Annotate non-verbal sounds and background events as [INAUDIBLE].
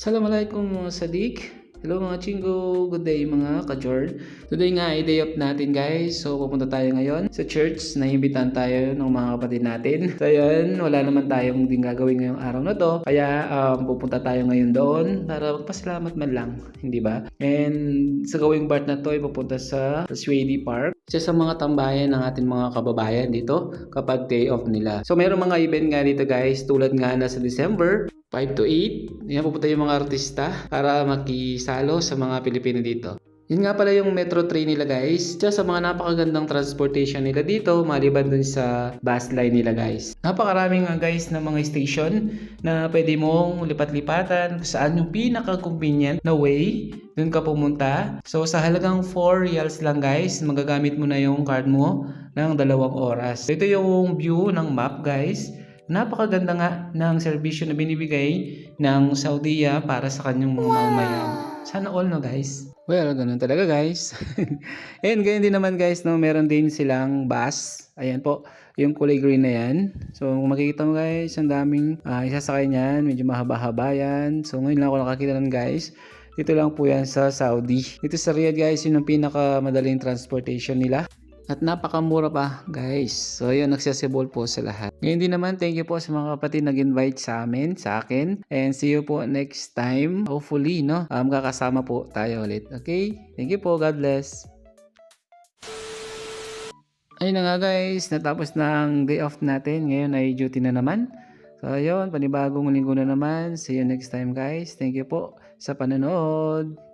Assalamualaikum mga sadik. Hello mga chingo, good day mga kajord. Today nga ay day off natin guys. So pupunta tayo ngayon sa church. Naimbitan tayo ng mga kapatid natin. So yun, wala naman tayong din gagawin ngayong araw na to. Kaya um, pupunta tayo ngayon doon para magpasalamat man lang. Hindi ba? And sa gawing part na to ay pupunta sa Swady Park. Isa sa mga tambayan ng ating mga kababayan dito kapag day off nila. So mayroong mga event nga dito guys tulad nga na sa December 5 to 8. Yan pupunta yung mga artista para makisalo sa mga Pilipino dito. Yun nga pala yung metro train nila guys. Diyan sa mga napakagandang transportation nila dito maliban dun sa bus line nila guys. Napakaraming nga guys na mga station na pwede mong lipat-lipatan saan yung pinaka-convenient na way dun ka pumunta. So sa halagang 4 reals lang guys, magagamit mo na yung card mo ng dalawang oras. Ito yung view ng map guys. Napakaganda nga ng serbisyo na binibigay ng Saudiya para sa kanyang mga mamamayan. Sana all no guys. Well, ganun talaga guys. [LAUGHS] And ganyan din naman guys, no, meron din silang bus. Ayan po, yung kulay green na yan. So kung makikita mo guys, ang daming uh, isasakay niyan. Medyo mahaba-haba yan. So ngayon lang ako nakakita nun guys. Dito lang po yan sa Saudi. Dito sa Riyadh guys, yun ang pinakamadaling transportation nila. At napakamura pa guys. So yun, accessible po sa lahat. Ngayon din naman, thank you po sa mga kapatid nag-invite sa amin, sa akin. And see you po next time. Hopefully, no? Um, kakasama po tayo ulit. Okay? Thank you po. God bless. Ayun na nga guys, natapos na ang day off natin. Ngayon ay duty na naman. So ayun, panibagong linggo na naman. See you next time guys. Thank you po sa panonood.